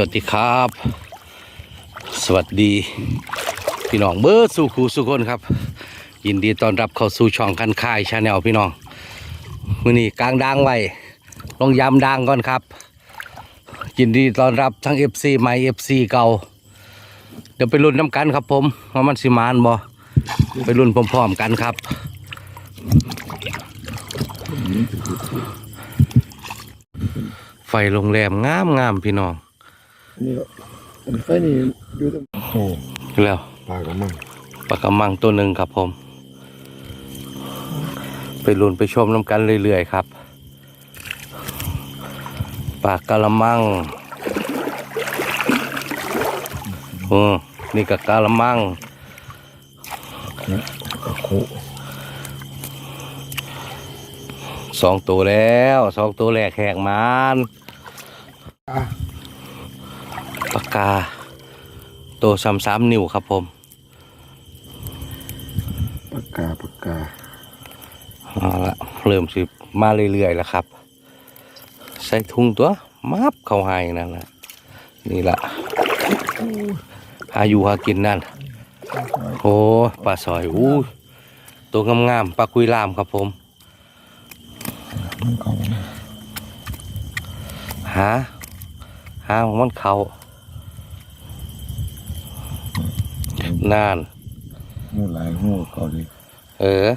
วัสดีครับ สวัสดีพี่น้องเบิร์สู่ครูสุคนครับ ยินดีต้อนรับเข้าสู่ช่องคันค่ายชาแนลพี่น้องมือนี้กลางดังไว้ลองยำดังก่อนครับ ยินดีต้อนรับทั้ง FC ใหม่ FC เก่า เดี๋ยวไปรุ่นน้ำกันครับผมว่ามันสิมานบ่ไปรุ่นพร้อมๆกันครับไฟโรงแรมงามงามๆพี่น้อง นี่ก็อันไฟนี่อยู่ตรงโอ้แล้วปลากระมังปลากระมังตัวหนึ่งครับผม ไปลุ้นไปชมน้ำกันเรื่อยๆครับปลากระมังอืมนี่ก็กระมังกระโคสองตัวแล้ว สองตัวแรกแหกมาน อะปากกาตัวสามสามนิ้วครับผมปากกาปากกาเอาละเริ่มสิมาเรื่อยๆแล้วครับ ใส่ถุงตัวมับเข้าให้นั่นแหละนี่ละหาอยู่หากินนั่นโอ้ปลาสอยอู้ตัวงามๆปลาคุยลามครับผมมันเขาหาหาของมันเขา นานหูหลายหูเก่าดิเออ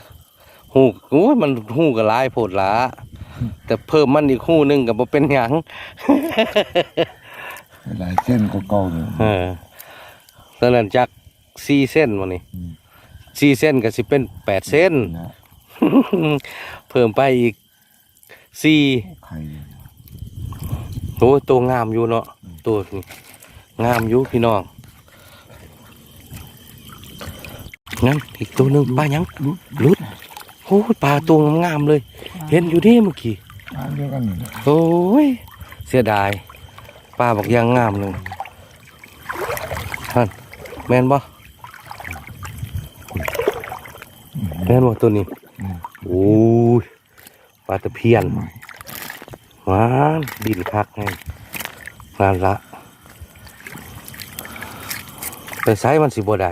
หูโอ้ยมันหูก็หลายโพดหละแต่เพิ่มมันอีกหูหนึงกับบ่เป็นหยัง หลายเส้นก็เก่าเนี่ย เออตอนนั้นจากสี่เส้นวันนี้อืม สี่เส้นก็สิเป็นแปดเส้น นะเพิ่มไปอีกสี่ไข่โอ้ยตัวงามอยู่เนาะตัวนี้งามอยู่พี่น้อง งั้นอีกตัวหนึ่งปลาหยังลุดโอ้ยปลาตัวงามเลย เห็นอยู่นี่เมื่อกี้ปลาเดียวกันโอ้ยเสียดายปลาบอกยังงามเลยท่านแมนบ่แมนบ่ตัวนี้โอ้ยปลาตะเพียนหวานดินคักไงงานละไปไซมันสิบ่ได้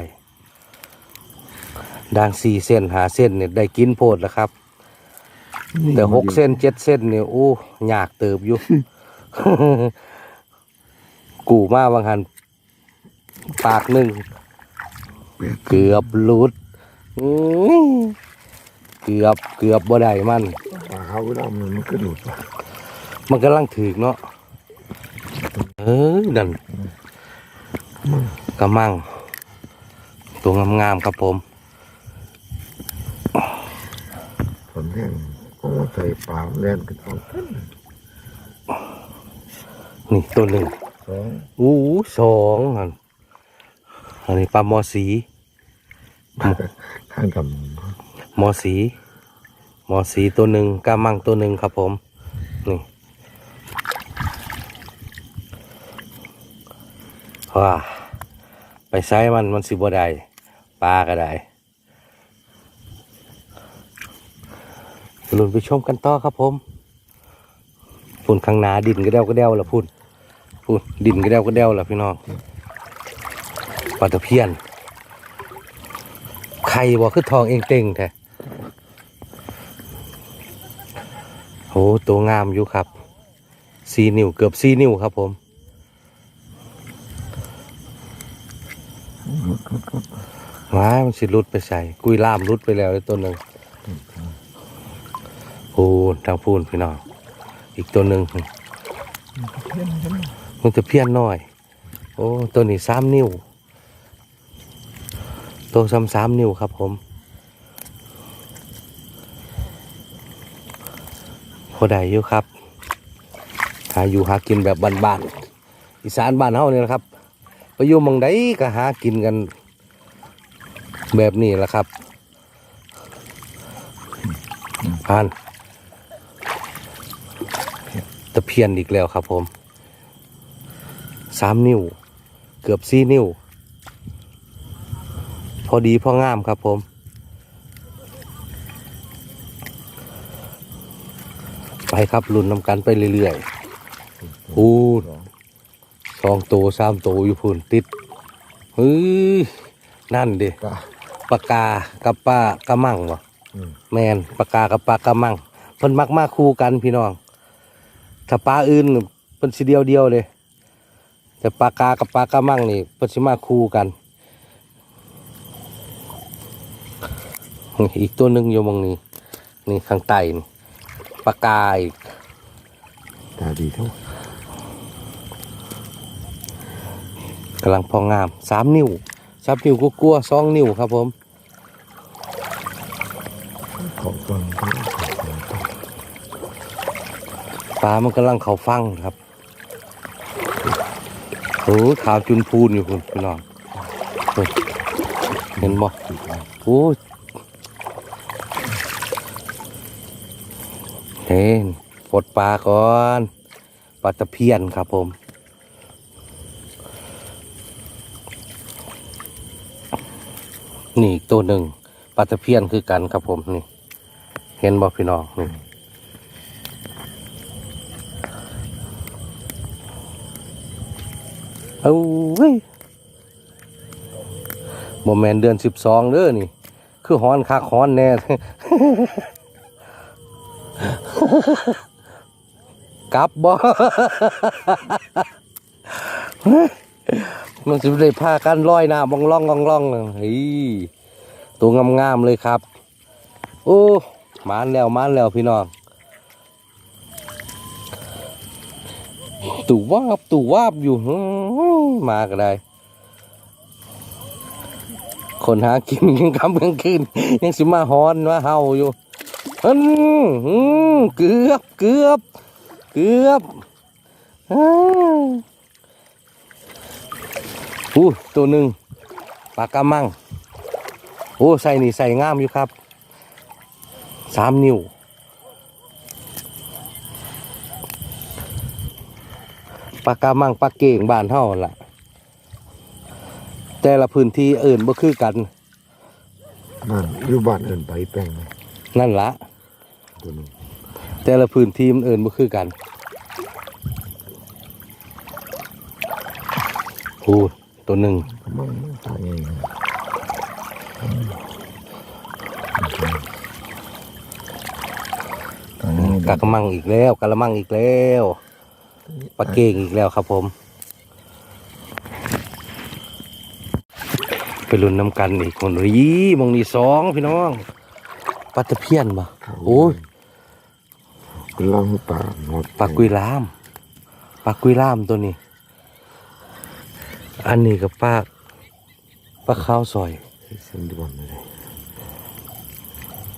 ด่างสี่เส้นหาเส้นเนี่ยได้กินโพดแล้วครับ แต่หกเส้นเจ็ดเส้นเนี่ยโอ้ยากเติบอยู่ กูมาบางหันปากหนึ่งเปียกเกือบหลุดอื้อเกือบเกือบบ่ได้มันปลาเขาก็ดำมันก็ดูดปลามันกำลังถือกเนาะเอ้ยนั่นกระมัง ตัวงามๆครับผม ฝนแห้งก็มาใส่ ปลาแล่นกันเอาเพิ่นนี่ตัวหนึ่งสองอู้สองอันอันนี้ปลาหมอสีข้างกับหมอสีหมอสีตัวหนึ่งกามังตัวหนึ่งครับผม นี่ว้าไปใช้มันมันสิบ่ได้ปลาก็ได้ ลุนไปชมกันต่อครับผมพุ่นข้างหนาดินก็เด้วก็เด้วละพุ่นพุ่นดินก็เด้วก็เด้วละพี่น้องปลาตะเพียนไข่บ่คือทองเองเต็งแท้โหตัวงามอยู่ครับสี่นิ้วเกือบสี่นิ้วครับผมว้ามันสิรุดไปใส่กุยล่ามรุดไปแล้วเลยตัวหนึ่ง พูนทางพูนพี่น้องอีกตัวหนึ่งมันจะเพี้ยนน้อย โอ้ตัวนี้สามนิ้ว ตัวซ้ำสามนิ้วครับผม พอได้อยู่ครับ หาอยู่หากินแบบบ้านๆอีสานบ้านเฮาเนี่ยนะครับไปอยู่หมองใดก็หากินกัน แบบนี้แหละครับผ่านตะ เพียนอีกแล้วครับผมสามนิ้ว เกือบสี่นิ้ว พอดีพองามครับผม ไปครับลุ่นนำกันไปเรื่อยๆพูดสองสองตัวสามตัวอยู่พุ่นติดเฮ้ยนั่นดิกะปากกากับปลากระมังวะอืมแมนปากกากับปลากระมังเพิ่นมักมาคู่กันพี่น้อง ถ้าปลาอื่นเพิ่นสิเดียวเดียวๆเลย แต่ปลากากับปลากระมังนี่เพิ่นสิมาคู่กัน อีกตัวหนึ่งอยู่มองนี้นี่ข้างใต้นี่ปลากาอีกตาดีเท่ากำลังพองามสามนิ้วสามนิ้วก็กลัวสองนิ้วครับผม ของฟังก็ ปลามันกำลังเขาฟังครับโอ้ขาวจุนพูนอยู่คุณพี่น้องเห็นบ่โอ้เห็นปลดปลาก่อนปลาตะเพียนครับผมนี่ตัวหนึ่งปลาตะเพียนคือกันครับผมนี่ เห็นบ่พี่น้องนี่ เอาเว้ยโมแมนเดือนสิบสองเด้อนี่ คือฮ้อนคักฮ้อนแน่ กลับบ่มันจะได้พากันลอยหน้าบองล่องกองล่องเฮ้ยตัวงามๆเลยครับ โอ้มานแล้วมานแล้วพี่น้อง ตู่วาบตู่วาบอยู่มาก็ได้ คนหากินยังคำกลางคืนยังสิมาฮอนมาเฮาอยู่อืมเกือบเกือบเกือบอู้ตัวหนึ่งปลากระมัง โอ้ใส่นี่ใส่งามอยู่ครับสามนิ้ว ปากกามังปากเก่งบ้านเท่าหั่นล่ะ แต่ละพื้นที่อื่นบ่คือกัน นั่นอยู่บ้านเอินไปแป้งนะนั่นละตัวนึงแต่ละพื้นที่มันอื่นบ่คือกันโอ้ตัวหนึ่งกำลังตายเองตอนนี้กากระมังอีกแล้วกะละมังอีกแล้ว ปลาเก่งอีกแล้วครับผม ไปลุ้นน้ำกันอีกคนรีมองนี่สองพี่น้องปลาตะเพียนบ่โอ้ยกำลังป่าหมดปลากุยลามปลากุยลามตัวนี้ อันนี้กับปลาปลาข้าวซอยเส้นด่วนเลย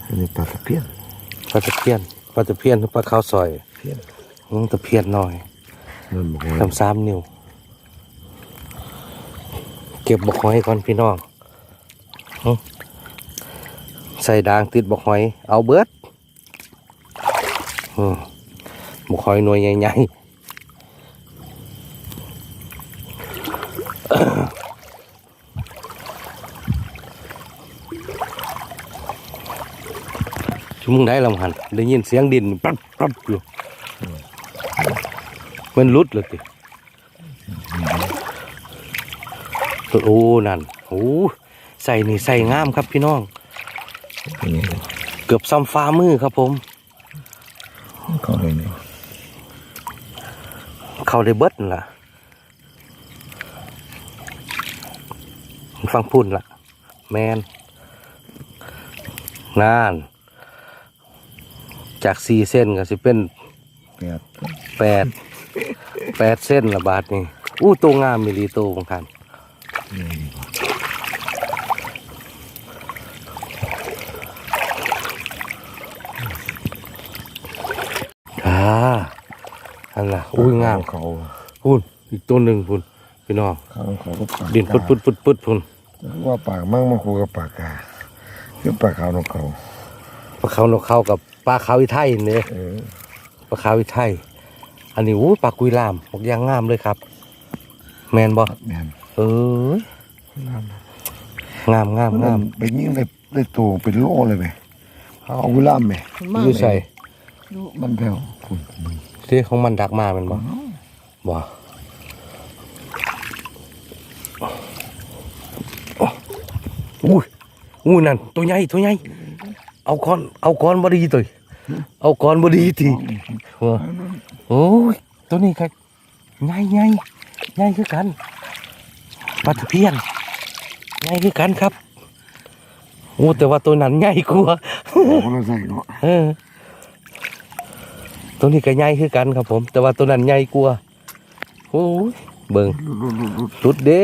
อันนี้ปลาตะเพียนปลาตะเพียนปลาตะเพียนหรือปลาข้าวซอยเพียนน้องตะเพียนหน่อย นั่นบอกว่าทำสามนิ้ว เก็บบกหอยก่อนพี่น้องหึใส่ดางติดบกหอย เอาเบิดอืมบกหอยหน่วยใหญ่ๆชุ่มงได้ลำหันได้ยินเสียงดินปั๊บปั๊บอยู่ มันรุดเลยติโอ้นั่นโอ้ใส่นี่ใส่งามครับพี่น้อง เกือบซ้ำฟ้ามือครับผมเข้าเลยนี่เข้าได้เบิดล่ะฟังพุ่นล่ะ แมนนาน จากสี่เส้นก็สิเป็นแปดแปด แปดเส้นละบาทนี่อู้ตัวงามมิลีโตบางคันอ่าอันน่ะอุ้ยงามเขาพุ่นอีกตัวหนึ่งพุ่นพี่น้องเขาเขาก็ปากดินปุดปุดปุดปุดพุ่นว่าปากมั่งมาคูกับปากกาคือปากขาวนกเขาปลาเขานกเขากับปลาเขาอีไทยเนี่ยเออปลาเขาอีไทย อันนี้อู้ปลากุยลามออกย่างงามเลยครับ แมนบอแมนเออยน้งามงามงามน้ำไปยิ่งได้ได้ตัวเป็นโลเลยไหมเอากุยลามไหมยูใส่มันแถวคุณมึงที่ของมันดักมาแมันบ่บ่อุ้ยอู้นั่นตัวใหญ่ตัวใหญ่เอาคอนเอาคอนบ่ได้ตัว เอาก้อนบดีทีหัวโอ้ยตัวนี้ครับใหญ่ใหญ่ใหญ่คือกันปลาตะเพียนใหญ่คือกันครับโอ้แต่ว่าตัวนั้นใหญ่กว่าคนละใส่เนาะเออตัวนี้ก็ใหญ่คือกันครับผม แต่ว่าตัวนั้นใหญ่กว่าโอ้ยเบิ่งลุดลุดลุดสุดเด้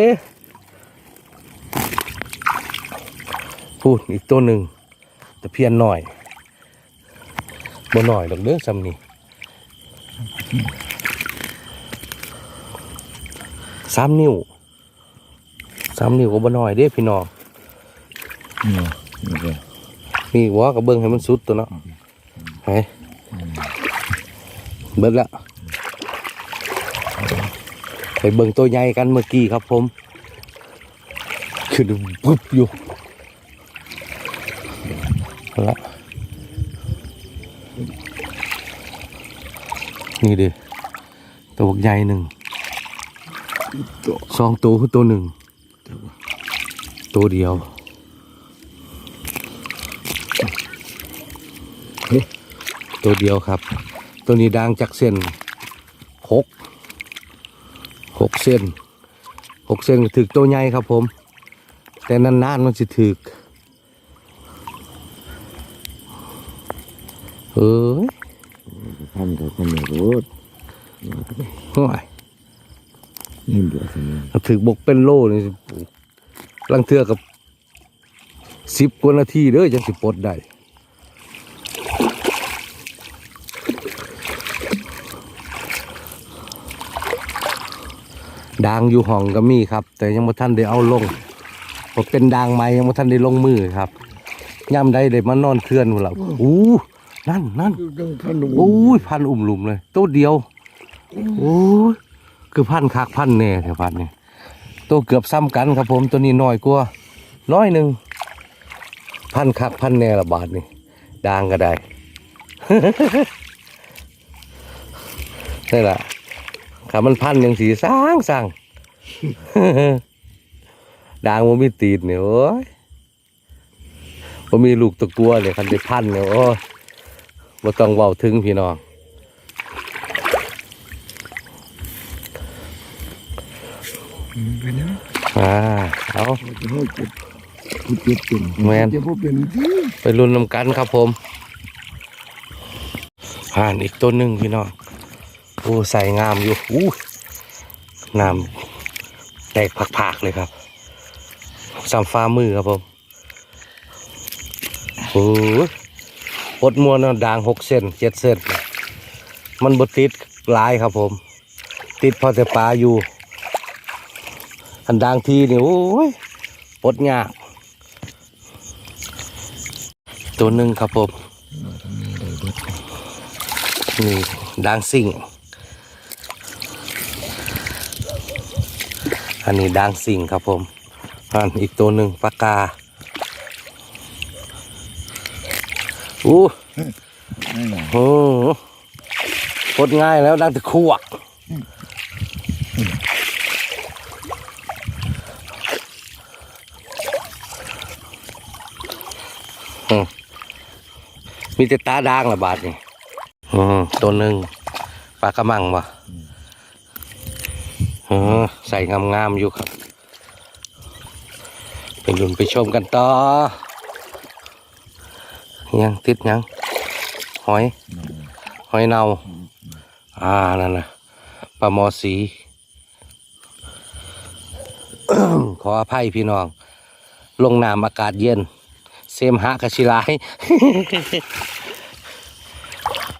พูดอีกตัวหนึ่งตะเพียนหน่อย บ่หน่อยดอกเด้อซำนี่สามนิ้วสามนิ้วก็บ่น้อยเด้พี่น้องนี่นี่เลยนี่หัวกับเบิ้งให้มันสุดตัวเนาะไปเบิ้งละไปเบิ้งตัวใหญ่กันเมื่อกี้ครับผม คือปุ๊บอยู่เอาละ นี่เด้ตัวใหญ่หนึ่งสองตัวคือตัวหนึ่งตัวเดียวตัวเดียวครับ ตัวนี้ดังจากเส้นหกหกเส้นหกเส้นถึกตัวใหญ่ครับผม แต่นานๆมันจะถึกเอ้ย พันกับคนเหนือรูด ห่วย นี่เดือดสิเนี่ย มัน ถึกบกเป็นโลนี่สิลังเทือกับสิบกว่านาทีเด้อจังสิปลดได้ดางอยู่ห้องก็มีครับ แต่ยังบ่ทันได้เอาลงบ่เป็นดางใหม่ยังบ่ทันได้ลงมือครับย่ำได้ได้มานอนเคลื่อนหมดแล้วอู้นั่นนั่นต้องพันดูอู้ยพันอุ่มหลุมเลยตัวเดียวโอ้ยคือพันคักพันแน่แถวพันนี่ ตัวเกือบซ้ำกันครับผมตัวนี้น้อยกว่าน้อยหนึ่งพันคักพันแน่ละบาทนี่ดางก็ได้นี่แหละขามันพันยังสีสร้างสร้างดางมันมีตีนเนี่ยโอ้ยมันมีลูกตะกัวเลยคันได้พันเนี่ยโอ้ยบ่ต้องเว้าถึงพี่น้อง ไปนะอ่าเอาจะให้เจ็บผู้เจ็บเป็นแม่นเจ็บผู้เป็นที่ไปรุ่นนำกันครับผม ผ่านอีกตัวหนึ่งพี่น้องโอ้ใส่งามอยู่อู้น้ำแตกผักๆเลยครับสัมฟ้ามือครับผมโอ้ยปดมวนน่ะด่างหกเซนเจ็ดเซนมันบดติดหลายครับผม ติดพอแต่ปลาอยู่ อันด่างทีนี่โอ้ยปลดยากตัวหนึ่งครับผมนี่ด่างสิ่ง อันนี้ด่างสิ่งครับผมอันอีกตัวหนึ่งปากกาอู้นี่ไงโหปลดง่ายแล้วดังแต่ขวกอืม มีแต่ตาด่างละบาทนี่อืมตัวหนึ่งปลากระมังวะอืมใส่งามๆอยู่ครับไปลุ้นไปชมกันต่อยังติดยังหอย หอยเนาอ่านั่นนะปลาหมอสี ขออภัยพี่น้อง ลงน้ำอากาศเย็น เซมหะกระชิลาย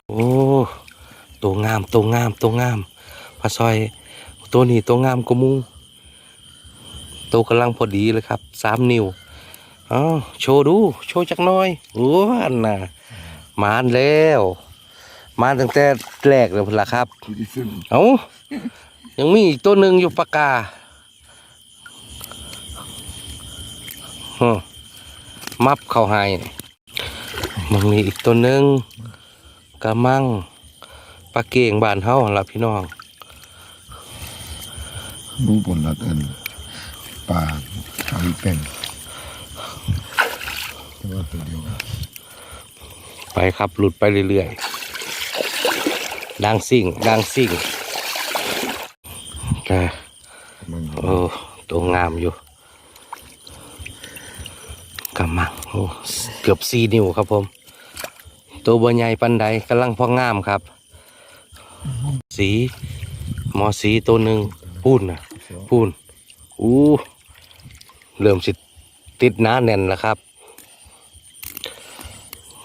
โอ้ตัวงามตัวงามตัวงามปลาซอย ตัวนี้ตัวงามกว่าหมูตัวกำลังพอดีเลยครับสามนิ้วอ้าวโชว์ดู โชว์จักน้อยโอ้อันน่ะมานแล้ว มาตั้งแต่แรกเลยพุ่นละครับ เอายังมีอีกตัวหนึ่งอยู่ปากกาฮะ มับเข้าให้มันมีอีกตัวหนึ่งกระมังปลาเก่งบานเฮาหั่นละพี่น้องรู้ผลละเอินปลาทำเป็นว่าตัวเดียวไปครับหลุดไปเรื่อยๆดังซิ่งดังซิ่งแต่มันโอ้ตัวงามอยู่ กำมังโอ้เกือบสี่นิ้วครับผม ตัวบัวใหญ่ปันใดกำลังพองามครับ สีหมอสีตัวหนึ่งพูนนะพูนอู้เริ่มสิติดน้าแน่นแล้วครับ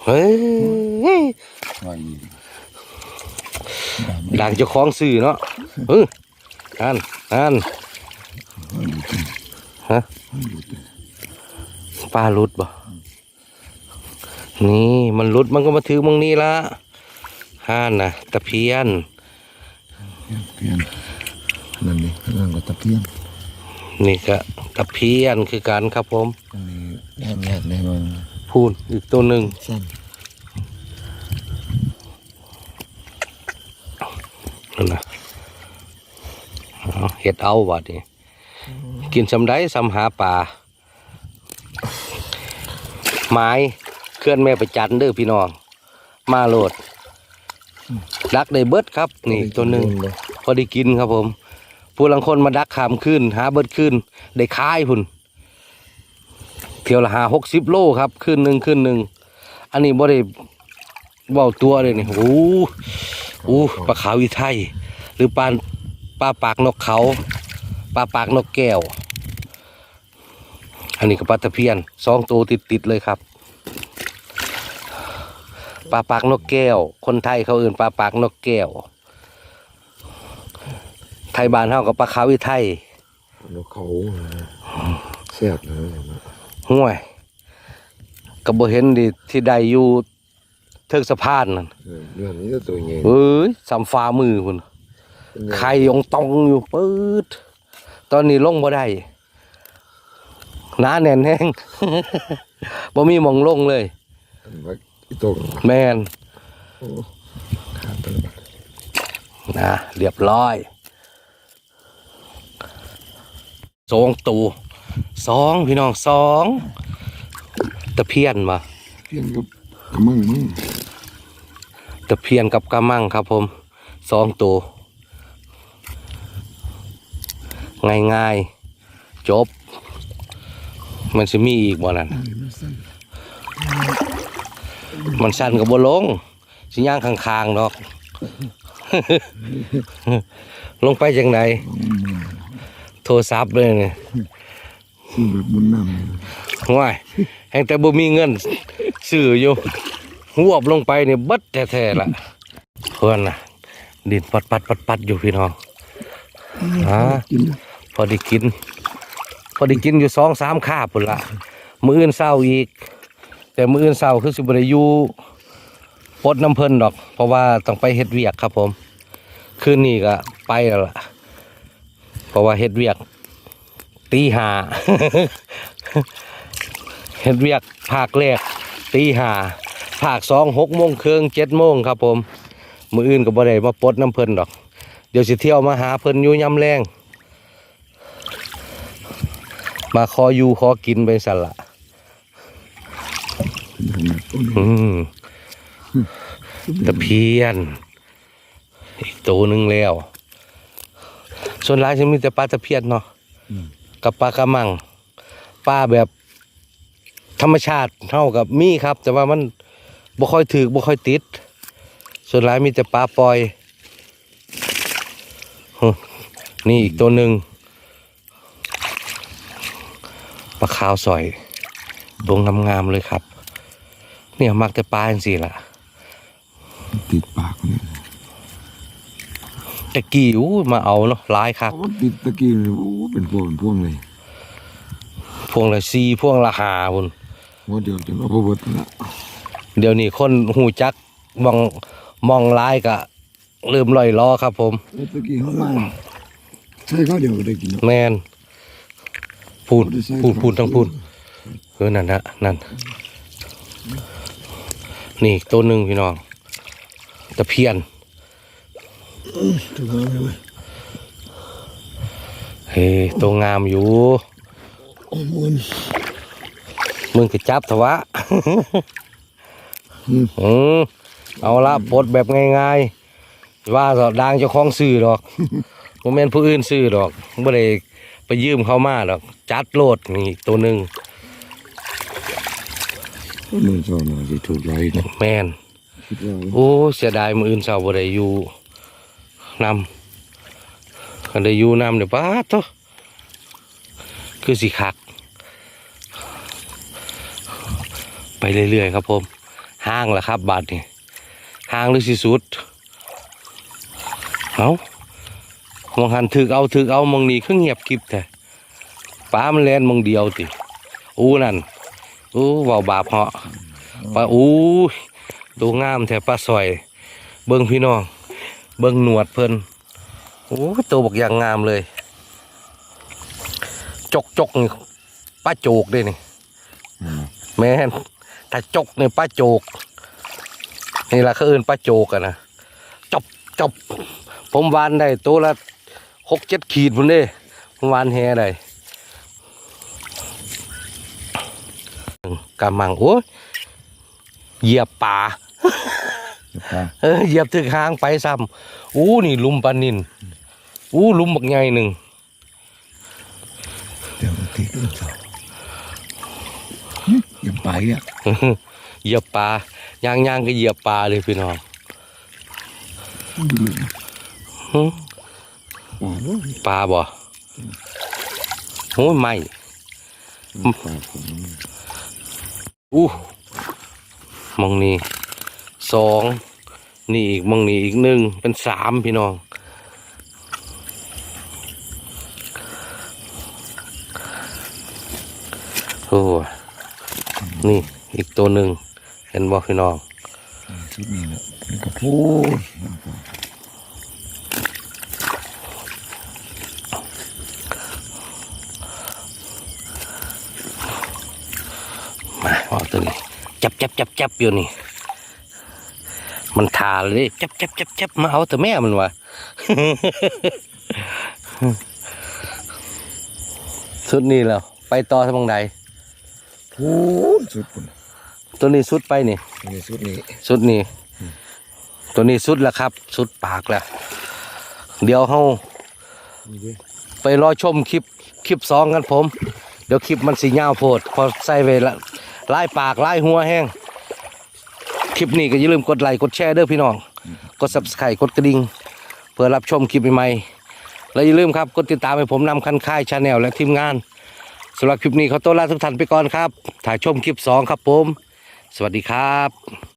เฮ้ยด่างเจ้าของสื่อเนาะเอออันอันฮะ ปลาหลุดบ่นี่มันหลุดมันก็มาถือมึงนี่ละห้านนะตะเพียนเพียนนั่นนี่นั่นก็ตะเพียนนี่ก็ตะเพียนคือกันครับผมอันนี้แรกแรกในมันพูนอีกตัวหนึ่งสั้นนั่นนะเอาเห็ดเอาบัดนี่กินสำได้สำหาป่า ไม้เคลื่อนแม่ไปจันเด้อพี่น้อง มาโหลดดักได้เบิดครับ นี่ตัวหนึ่งเลยพอได้กินครับผม ผู้ลังคนมาดักขามขึ้น หาเบิดขึ้น ได้คายพุ่นเที่ยวละหาหกสิบโลครับขึ้นหนึ่งขึ้นหนึ่งอันนี้บ่ได้เบาตัวเลยนี่โอ้โอ้ปลาขาวอีไทย หรือปลาปลาปากนกเขา ปลาปากนกแก้ว อันนี้ก็ปลาตะเพียนสองตัวติดติดๆเลยครับปลาปากนกแก้ว คนไทยเขาเอื่นปลาปากนกแก้ว ไทยบ้านเฮากับปลาขาวอีไทยนกเขาแซ่บเลยนะห่วยก็บ่เห็นดิที่ใดอยู่เทิงสะพานนั่นเออเรื่องนี้ก็ตัวใหญ่เอ้ยสำฟ้ามือพุ่นไข่ยองตองอยู่ปืดตอนนี้ลงบ่ได้ หน้าแน่นแห้ง บ่มีหมองลงเลย ว่าอีตรงแมนขาดไปแล้วนะเรียบร้อยสองตูสองพี่น้องสองตะเพียนมา เพียงกับกระมังมึงตะเพียนกับกระมังครับผมสองตัวง่ายๆ จบ มันจะมีอีกบ่นั่นมันสั้นมันสั้นกับบลงสิย่างข้างๆดอก ลงไปจังไหนโทรศัพท์เลยเนี่ยซึ่งแบบบุญนำห่วยแห่งแต่บ่มีเงินซื้ออยู่หวบลงไปเนี่ยเบัดแท้ๆล่ะเพื่อนน่ะ ดินปัดปัดปัดปัดอยู่พี่น้องฮะกินพอได้กิน พอได้กินอยู่สองสามคาบพุ่นละมืออื่นเศร้าอีก แต่มืออื่นเศร้าคือสิบ่ได้อยู่ปดน้ำเพิ่นดอก เพราะว่าต้องไปเฮ็ดเวียกครับ ผมคืนนี้ก็ไปแล้วล่ะ เพราะว่าเฮ็ดเวียกตีหาเฮ็ดเวียกภาคแรกตีหาภาคสองหกโมงครึ่งเจ็ดโมงครับ ผม มืออื่นก็บ่ได้มาปลดน้ำเพิ่นดอก เดี๋ยวสิเที่ยวมาหาเพิ่นอยู่ยำแรง มาขออยู่ขอกินไปสันละอืมตะเพียน อีกตัวหนึ่งแล้ว ส่วนหลายจะมีแต่ปลาตะเพียนเนาะกับปลากระมังปลาแบบธรรมชาติเท่ากับมีครับ แต่ว่ามันบ่ค่อยถือบ่ค่อยติด ส่วนหลายมีแต่ปลาปล่อยนี่อีกตัวหนึ่ง ปลาขาวสอย ดวงงามๆเลยครับ เนี่ยมักแต่ปลาจังสี่ล่ะ ติดปากเลยแต่กี่อู้มาเอาเนาะหลายครับโอ้ติดตะกี้เลยโอ้เป็นพวงเป็นพวงเลยพวงละซีพวงละหาพุ่นว่าเดี๋ยวจะเอาพบดละเดี๋ยวนี้คนหูจักมองมองหลายกะเริ่มลอยล้อครับ ผมแล้วตะกี้เขามาใช่เขาเดี๋ยวก็ได้กินแล้วแมน พูดพูดพูดทั้งพูดเออนั่นนะนั่น นี่อีกตัวหนึ่งพี่น้องตะเพียนถูกแล้วไหมเฮ้ตัวงามอยู่โอ้มุนมึงก็จับเถอะวะอืมเอาละปลดแบบง่ายๆว่าสอดังเจ้าของซื้อดอกโมเมนผู้อื่นซื้อดอกบ่ได้ไป ยืมเขามาดอกจัดโลดนี่ตัวหนึ่งมือเจ้าหน่อยจะถูกไรนะแมนคิดว่าโอ้เสียดายมืออื่นเสาบ่ได้อยู่นำคันได้อยู่นำเดี๋ยวป้าดโตคือสิคัก ไปเรื่อยๆครับผมห้างละครับบาทนี่ห้างหรือสิสุดเอา มองหันถึกเอาถึกเอามองนี้คือเงียบกิบแต่ป้ามันแลนมองเดียวติอู้นั่นอู้เบาบาปเหาะป้าอู้ดูงามแถป้าซอย เบิ้งพี่น้อง เบิ้งหนวดเพิ่นโอ้ตัวบอกอย่างงามเลย จกจกนี่ป้าโจกด้นี่แม่นถ้าจกนี่ป้าโจก นี่ละเขาเอื่นป้าโจกอะนะจบจบผมวานได้ตัวละ หกเจ็ดขีดพุ่นเด้ผมวานแฮได้กำมังโอ้ยเหยียบป่าปลาเออเหยียบถึงหางไปซ้ำอู้นี่ลุมปลานินอู้ลุมบักใหญ่หนึ่งเดี๋ยวมันติดลูกเจ้าอย่าไปอะเหยียบปลาย่างย่างๆก็เหยียบปลาเลยพี่น้องดูเลยหึ ปลาบ่โอ้ยไม่อู้มองนี่สองนี่อีกมองนี่อีกหนึ่งเป็นสามพี่น้องโอ้นี่อีกตัวหนึ่งเห็นบ่พี่น้องชุดนี้แหละมันก็พูด มาเอา ตัวนี้ จับจับจับจับอยู่นี่ มันทาเลยจับจับจับจับมาเอาแต่แม่มันวะสุดนี้แล้ว ไปต่อทางบังใดพูดสุดคนตัวนี้สุดไปนี่ในชุดนี้สุดนี่ตัวนี้สุดแล้วครับ สุดปากแล้ว เดี๋ยวเฮานี่เด้ไปรอชมคลิป คลิปสองกันผม เดี๋ยวคลิปมันสียาวโพด พอใส่เวล ไล่ปากไล่หัวแห้งคลิปนี้ก็อย่าลืมกดไลค์กดแชร์เด้อพี่น้อง กด subscribe กดกระดิ่งเพื่อรับชมคลิปใหม่ๆและอย่าลืมครับกดติดตามให้ผมนำคันค่ายชาแนลและทีมงานสำหรับคลิปนี้ขอตัวลาทุกท่านไปก่อนครับ ถ่ายชมคลิปสองครับผม สวัสดีครับ